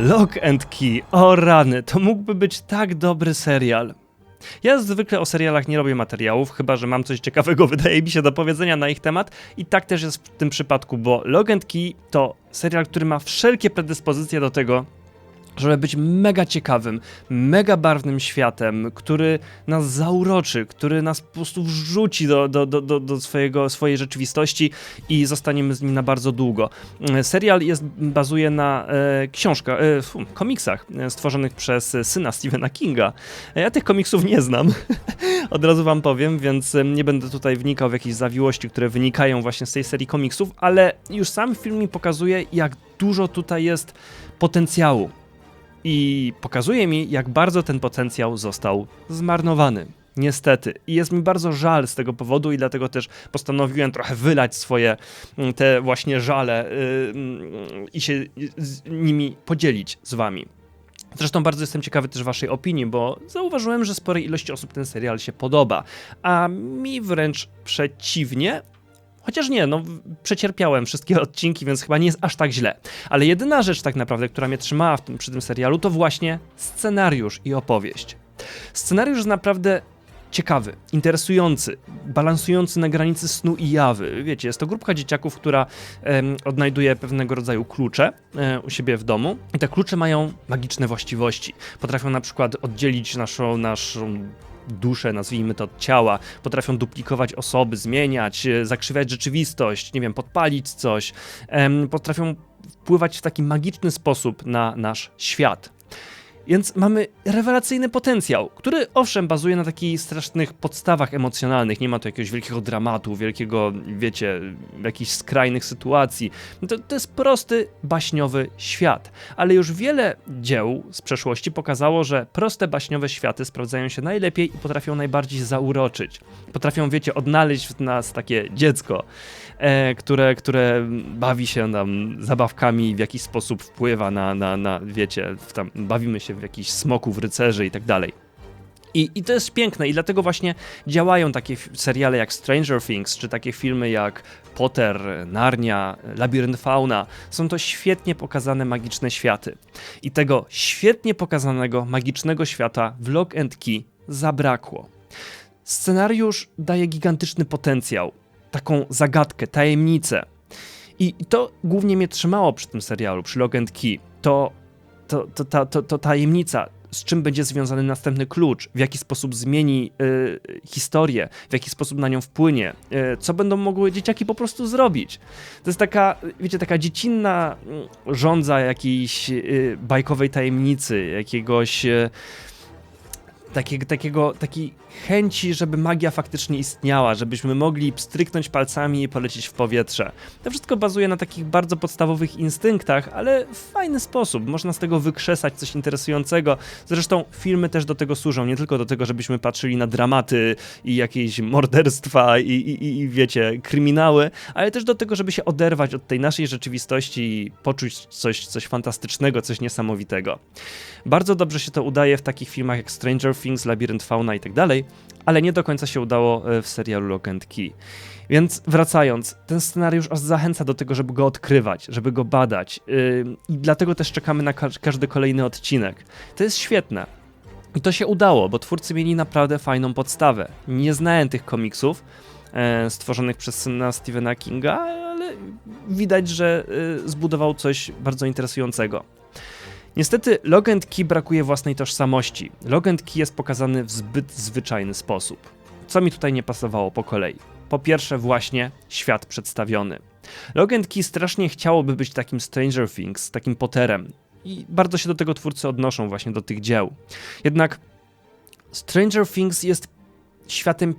Lock and Key. O rany, to mógłby być tak dobry serial. Ja zwykle o serialach nie robię materiałów, chyba że mam coś ciekawego, wydaje mi się, do powiedzenia na ich temat. I tak też jest w tym przypadku, bo Lock and Key to serial, który ma wszelkie predyspozycje do tego, żeby być mega ciekawym, mega barwnym światem, który nas zauroczy, który nas po prostu wrzuci do, do, do, do, swojego, swojej rzeczywistości i zostaniemy z nim na bardzo długo. E, Serial jest, bazuje na e, książkach, e, komiksach e, stworzonych przez syna Stephena Kinga. E, Ja tych komiksów nie znam, od razu wam powiem, więc nie będę tutaj wnikał w jakieś zawiłości, które wynikają właśnie z tej serii komiksów, ale już sam film mi pokazuje, jak dużo tutaj jest potencjału i pokazuje mi, jak bardzo ten potencjał został zmarnowany. Niestety. I jest mi bardzo żal z tego powodu i dlatego też postanowiłem trochę wylać swoje mm, te właśnie żale yy, i się z nimi podzielić z wami. Zresztą bardzo jestem ciekawy też waszej opinii, bo zauważyłem, że sporej ilości osób ten serial się podoba, a mi wręcz przeciwnie, Chociaż nie, no przecierpiałem wszystkie odcinki, więc chyba nie jest aż tak źle. Ale jedyna rzecz tak naprawdę, która mnie trzymała w tym, przy tym serialu, to właśnie scenariusz i opowieść. Scenariusz jest naprawdę ciekawy, interesujący, balansujący na granicy snu i jawy. Wiecie, jest to grupka dzieciaków, która em, odnajduje pewnego rodzaju klucze e, u siebie w domu i te klucze mają magiczne właściwości. Potrafią na przykład oddzielić naszą, naszą duszę, nazwijmy to, ciała, potrafią duplikować osoby, zmieniać, e, zakrzywiać rzeczywistość, nie wiem, podpalić coś, potrafią wpływać w taki magiczny sposób na nasz świat. Więc mamy rewelacyjny potencjał, który owszem bazuje na takich strasznych podstawach emocjonalnych. Nie ma tu jakiegoś wielkiego dramatu, wielkiego, wiecie, jakichś skrajnych sytuacji. To, to jest prosty, baśniowy świat. Ale już wiele dzieł z przeszłości pokazało, że proste, baśniowe światy sprawdzają się najlepiej i potrafią najbardziej zauroczyć. Potrafią, wiecie, odnaleźć w nas takie dziecko, e, które, które bawi się tam zabawkami, w jakiś sposób wpływa na, na, na wiecie, tam, bawimy się jakichś smoków, rycerzy i tak dalej. I, I to jest piękne i dlatego właśnie działają takie seriale jak Stranger Things, czy takie filmy jak Potter, Narnia, Labirynt Fauna. Są to świetnie pokazane magiczne światy. I tego świetnie pokazanego magicznego świata w Lock and Key zabrakło. Scenariusz daje gigantyczny potencjał, taką zagadkę, tajemnicę. I to głównie mnie trzymało przy tym serialu, przy Lock and Key. To, to, to, ta, to, to tajemnica, z czym będzie związany następny klucz, w jaki sposób zmieni y, historię, w jaki sposób na nią wpłynie, y, co będą mogły dzieciaki po prostu zrobić. To jest taka, wiecie, taka dziecinna mm, żądza jakiejś y, bajkowej tajemnicy, jakiegoś y, takiego, takiego, takiej chęci, żeby magia faktycznie istniała, żebyśmy mogli stryknąć palcami i polecieć w powietrze. To wszystko bazuje na takich bardzo podstawowych instynktach, ale w fajny sposób. Można z tego wykrzesać coś interesującego. Zresztą filmy też do tego służą, nie tylko do tego, żebyśmy patrzyli na dramaty i jakieś morderstwa i, i, i- i wiecie, kryminały, ale też do tego, żeby się oderwać od tej naszej rzeczywistości i poczuć coś, coś fantastycznego, coś niesamowitego. Bardzo dobrze się to udaje w takich filmach jak Stranger Things, Labirynt Fauna i tak dalej, ale nie do końca się udało e, w serialu Lock and Key. Więc wracając, ten scenariusz zachęca do tego, żeby go odkrywać, żeby go badać yy, i dlatego też czekamy na ka- każdy kolejny odcinek. To jest świetne. I to się udało, bo twórcy mieli naprawdę fajną podstawę. Nie znałem tych komiksów e, stworzonych przez syna Stephena Kinga, ale widać, że e, zbudował coś bardzo interesującego. Niestety Log and Key brakuje własnej tożsamości. Log and Key jest pokazany w zbyt zwyczajny sposób. Co mi tutaj nie pasowało po kolei? Po pierwsze właśnie świat przedstawiony. Log and Key strasznie chciałoby być takim Stranger Things, takim Potterem. I bardzo się do tego twórcy odnoszą właśnie do tych dzieł. Jednak Stranger Things jest światem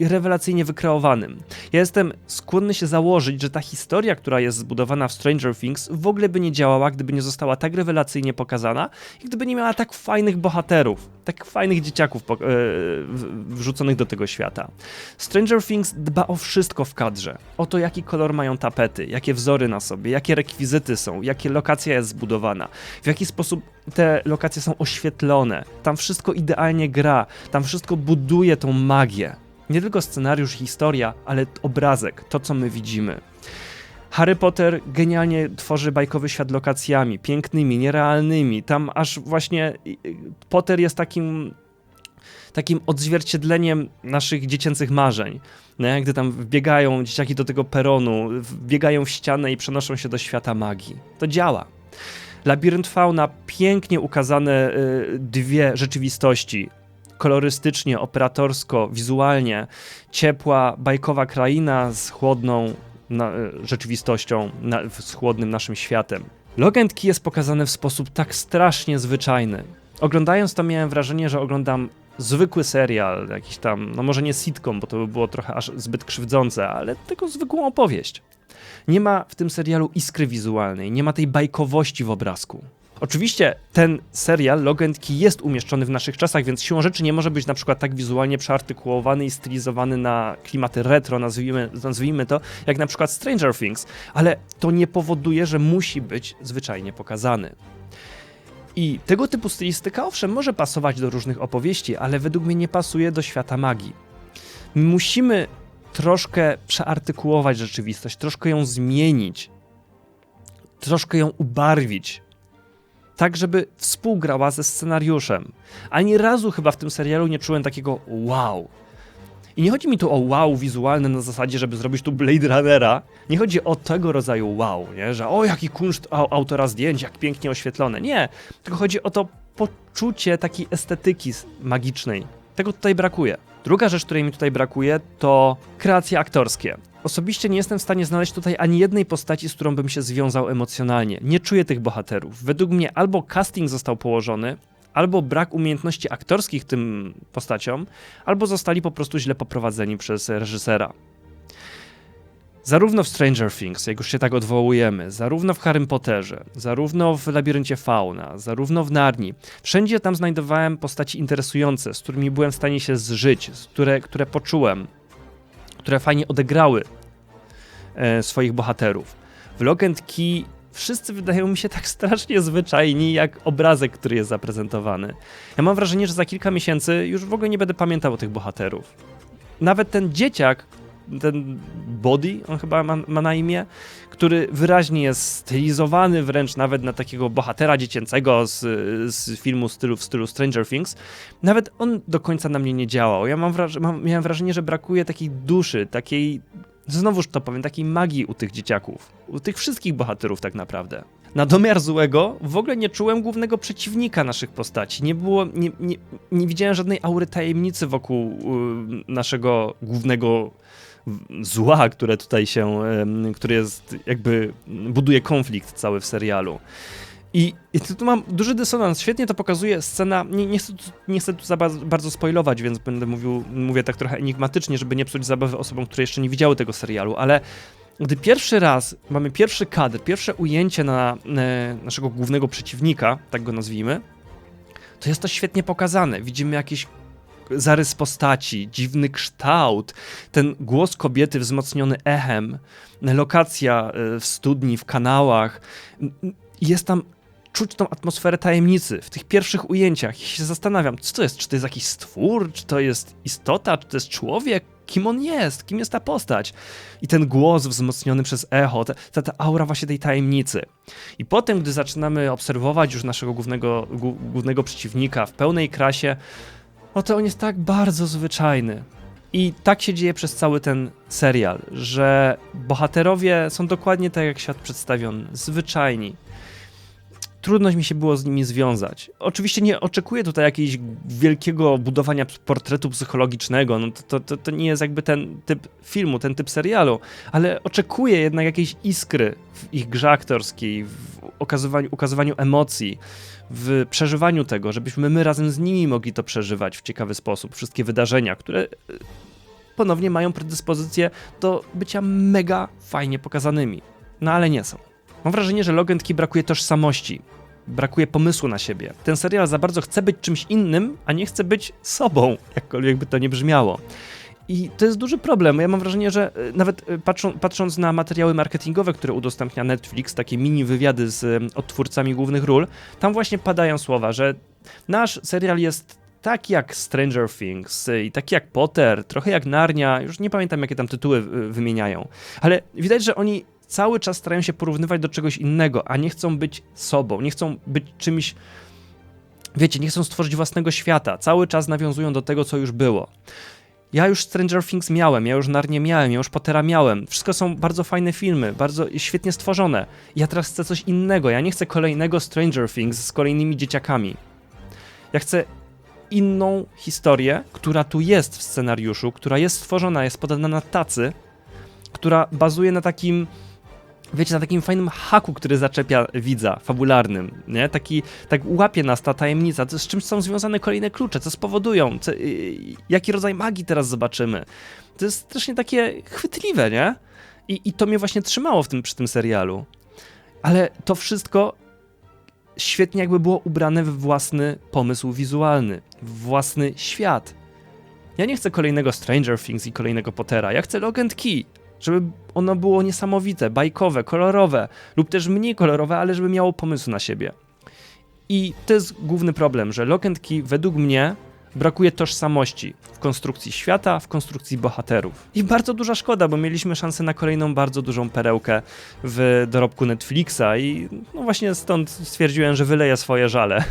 rewelacyjnie wykreowanym. Ja jestem skłonny się założyć, że ta historia, która jest zbudowana w Stranger Things, w ogóle by nie działała, gdyby nie została tak rewelacyjnie pokazana i gdyby nie miała tak fajnych bohaterów, tak fajnych dzieciaków e, wrzuconych do tego świata. Stranger Things dba o wszystko w kadrze. O to, jaki kolor mają tapety, jakie wzory na sobie, jakie rekwizyty są, jakie lokacja jest zbudowana, w jaki sposób te lokacje są oświetlone. Tam wszystko idealnie gra, tam wszystko buduje tą magię. Nie tylko scenariusz, historia, ale obrazek, to co my widzimy. Harry Potter genialnie tworzy bajkowy świat lokacjami, pięknymi, nierealnymi. Tam aż właśnie Potter jest takim takim odzwierciedleniem naszych dziecięcych marzeń. Nie? Gdy tam wbiegają dzieciaki do tego peronu, wbiegają w ścianę i przenoszą się do świata magii. To działa. Labirynt Fauna, pięknie ukazane y, dwie rzeczywistości. Kolorystycznie, operatorsko, wizualnie. Ciepła, bajkowa kraina z chłodną na, y, rzeczywistością, na, z chłodnym naszym światem. Logan Key jest pokazany w sposób tak strasznie zwyczajny. Oglądając to miałem wrażenie, że oglądam zwykły serial, jakiś tam, no może nie sitcom, bo to by było trochę aż zbyt krzywdzące, ale tylko zwykłą opowieść. Nie ma w tym serialu iskry wizualnej, nie ma tej bajkowości w obrazku. Oczywiście ten serial Logan Key jest umieszczony w naszych czasach, więc siłą rzeczy nie może być na przykład tak wizualnie przeartykułowany i stylizowany na klimaty retro, nazwijmy, nazwijmy to, jak na przykład Stranger Things, ale to nie powoduje, że musi być zwyczajnie pokazany. I tego typu stylistyka owszem może pasować do różnych opowieści, ale według mnie nie pasuje do świata magii. Musimy troszkę przeartykułować rzeczywistość, troszkę ją zmienić, troszkę ją ubarwić, tak żeby współgrała ze scenariuszem. Ani razu chyba w tym serialu nie czułem takiego wow. I nie chodzi mi tu o wow wizualne na zasadzie, żeby zrobić tu Blade Runnera. Nie chodzi o tego rodzaju wow, nie? że o jaki kunszt autora zdjęć, jak pięknie oświetlone. Nie, tylko chodzi o to poczucie takiej estetyki magicznej. Tego tutaj brakuje. Druga rzecz, której mi tutaj brakuje, to kreacje aktorskie. Osobiście nie jestem w stanie znaleźć tutaj ani jednej postaci, z którą bym się związał emocjonalnie. Nie czuję tych bohaterów. Według mnie albo casting został położony, albo brak umiejętności aktorskich tym postaciom, albo zostali po prostu źle poprowadzeni przez reżysera. Zarówno w Stranger Things, jak już się tak odwołujemy, zarówno w Harry Potterze, zarówno w Labiryncie Fauna, zarówno w Narni, wszędzie tam znajdowałem postaci interesujące, z którymi byłem w stanie się zżyć, które, które poczułem, które fajnie odegrały e, swoich bohaterów. W Lock Key wszyscy wydają mi się tak strasznie zwyczajni, jak obrazek, który jest zaprezentowany. Ja mam wrażenie, że za kilka miesięcy już w ogóle nie będę pamiętał o tych bohaterów. Nawet ten dzieciak, ten Body, on chyba ma, ma, na imię, który wyraźnie jest stylizowany wręcz nawet na takiego bohatera dziecięcego z, z filmu stylu, w stylu Stranger Things, nawet on do końca na mnie nie działał. Ja mam, wraż mam miałem wrażenie, że brakuje takiej duszy, takiej znowuż to powiem, takiej magii u tych dzieciaków, u tych wszystkich bohaterów tak naprawdę. Na domiar złego w ogóle nie czułem głównego przeciwnika naszych postaci. Nie było, nie, nie, nie widziałem żadnej aury tajemnicy wokół y, naszego głównego zła, które tutaj się, który jest jakby buduje konflikt cały w serialu. I, I tu mam duży dysonans. Świetnie to pokazuje scena. Nie, nie, chcę, nie chcę tu za bardzo spoilować, więc będę mówił, mówię tak trochę enigmatycznie, żeby nie psuć zabawy osobom, które jeszcze nie widziały tego serialu, ale gdy pierwszy raz mamy pierwszy kadr, pierwsze ujęcie na e, naszego głównego przeciwnika, tak go nazwijmy, to jest to świetnie pokazane. Widzimy jakieś zarys postaci, dziwny kształt, ten głos kobiety wzmocniony echem, lokacja e, w studni, w kanałach. Jest tam czuć tą atmosferę tajemnicy w tych pierwszych ujęciach. Ja się zastanawiam, co to jest? Czy to jest jakiś stwór? Czy to jest istota? Czy to jest człowiek? Kim on jest? Kim jest ta postać? I ten głos wzmocniony przez echo, ta, ta, aura właśnie tej tajemnicy. I potem, gdy zaczynamy obserwować już naszego głównego, głównego przeciwnika w pełnej krasie, no to on jest tak bardzo zwyczajny. I tak się dzieje przez cały ten serial, że bohaterowie są dokładnie tak, jak świat przedstawiony, zwyczajni. Trudno mi się było z nimi związać. Oczywiście nie oczekuję tutaj jakiegoś wielkiego budowania portretu psychologicznego, no to, to, to nie jest jakby ten typ filmu, ten typ serialu, ale oczekuję jednak jakiejś iskry w ich grze aktorskiej, w okazywaniu, ukazywaniu emocji, w przeżywaniu tego, żebyśmy my razem z nimi mogli to przeżywać w ciekawy sposób, wszystkie wydarzenia, które e, ponownie mają predyspozycję do bycia mega fajnie pokazanymi. No ale nie są. Mam wrażenie, że Logan brakuje tożsamości, brakuje pomysłu na siebie. Ten serial za bardzo chce być czymś innym, a nie chce być sobą, jakkolwiek by to nie brzmiało. I to jest duży problem. Ja mam wrażenie, że e, nawet e, patrzą, patrząc na materiały marketingowe, które udostępnia Netflix, takie mini wywiady z e, odtwórcami głównych ról, tam właśnie padają słowa, że nasz serial jest tak jak Stranger Things i taki jak Potter, trochę jak Narnia, już nie pamiętam jakie tam tytuły wymieniają, ale widać, że oni cały czas starają się porównywać do czegoś innego, a nie chcą być sobą, nie chcą być czymś. Wiecie, nie chcą stworzyć własnego świata. Cały czas nawiązują do tego, co już było. Ja już Stranger Things miałem, ja już Narnię miałem, ja już Pottera miałem. Wszystko są bardzo fajne filmy, bardzo świetnie stworzone. Ja teraz chcę coś innego. Ja nie chcę kolejnego Stranger Things z kolejnymi dzieciakami. Ja chcę inną historię, która tu jest w scenariuszu, która jest stworzona, jest podana na tacy, która bazuje na takim, wiecie, na takim fajnym haku, który zaczepia widza, fabularnym, nie? Taki, tak łapie nas ta tajemnica, z czymś są związane kolejne klucze, co spowodują, co, yy, jaki rodzaj magii teraz zobaczymy. To jest strasznie takie chwytliwe, nie? I, I to mnie właśnie trzymało w tym, przy tym serialu. Ale to wszystko świetnie jakby było ubrane w własny pomysł wizualny, w własny świat. Ja nie chcę kolejnego Stranger Things i kolejnego Pottera, ja chcę and Key, żeby ono było niesamowite, bajkowe, kolorowe, lub też mniej kolorowe, ale żeby miało pomysł na siebie. I to jest główny problem, że Lock and Key według mnie brakuje tożsamości w konstrukcji świata, w konstrukcji bohaterów. I bardzo duża szkoda, bo mieliśmy szansę na kolejną bardzo dużą perełkę w dorobku Netflixa i no właśnie stąd stwierdziłem, że wyleję swoje żale.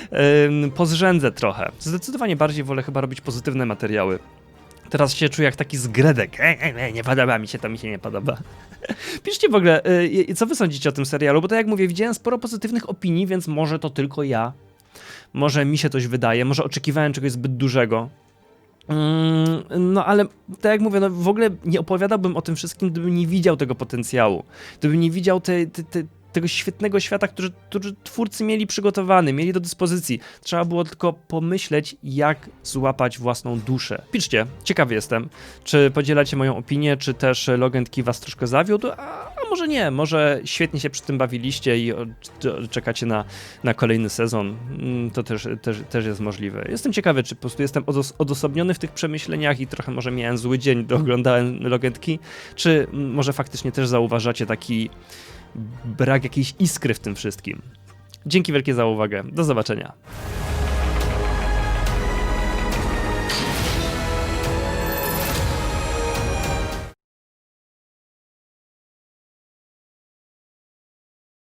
Pozrzędzę trochę. Zdecydowanie bardziej wolę chyba robić pozytywne materiały. Teraz się czuję jak taki zgredek. E, e, e, nie podoba mi się, to mi się nie podoba. Piszcie w ogóle, y, co wy sądzicie o tym serialu, bo tak jak mówię, widziałem sporo pozytywnych opinii, więc może to tylko ja. Może mi się coś wydaje, może oczekiwałem czegoś zbyt dużego. Mm, No ale tak jak mówię, no w ogóle nie opowiadałbym o tym wszystkim, gdybym nie widział tego potencjału. Gdybym nie widział te, te, te, tego świetnego świata, który, który twórcy mieli przygotowany, mieli do dyspozycji. Trzeba było tylko pomyśleć, jak złapać własną duszę. Piszcie, ciekawy jestem, czy podzielacie moją opinię, czy też Logan Key was troszkę zawiódł, a, a może nie, może świetnie się przy tym bawiliście i czekacie na, na kolejny sezon. Mm, To też, też, też jest możliwe. Jestem ciekawy, czy po prostu jestem odos odosobniony w tych przemyśleniach i trochę może miałem zły dzień, gdy oglądałem Logan Key, czy mm, może faktycznie też zauważacie taki brak jakiejś iskry w tym wszystkim. Dzięki wielkie za uwagę. Do zobaczenia.